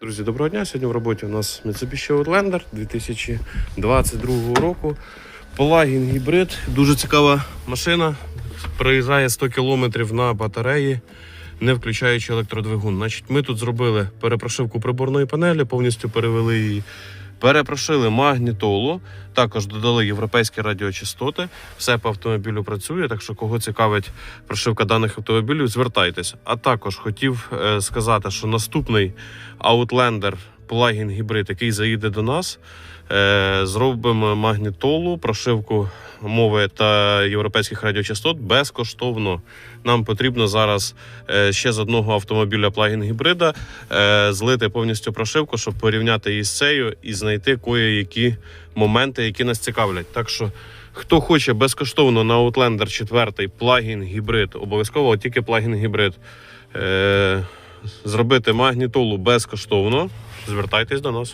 Друзі, доброго дня. Сьогодні в роботі у нас Mitsubishi Outlander 2022 року. Плагін гібрид. Дуже цікава машина. Проїжджає 100 км на батареї, не включаючи електродвигун. Значить, ми тут зробили перепрошивку приборної панелі, повністю перевели її. Перепрошили магнітолу, також додали європейські радіочастоти. Все по автомобілю працює. Так що, кого цікавить прошивка даних автомобілів, звертайтесь. А також хотів е, сказати, що наступний Outlander плагін гібрид, який заїде до нас, е, зробимо магнітолу, прошивку мови та європейських радіочастот безкоштовно. Нам потрібно зараз е, ще з одного автомобіля плагін гібрида е, злити повністю прошивку, щоб порівняти її з цею і знайти кої-які моменти, які нас цікавлять. Так що, хто хоче безкоштовно на Outlander 4 плагін гібрид, обов'язково тільки плагін гібрид. Зробити магнітолу безкоштовно, звертайтесь до нас.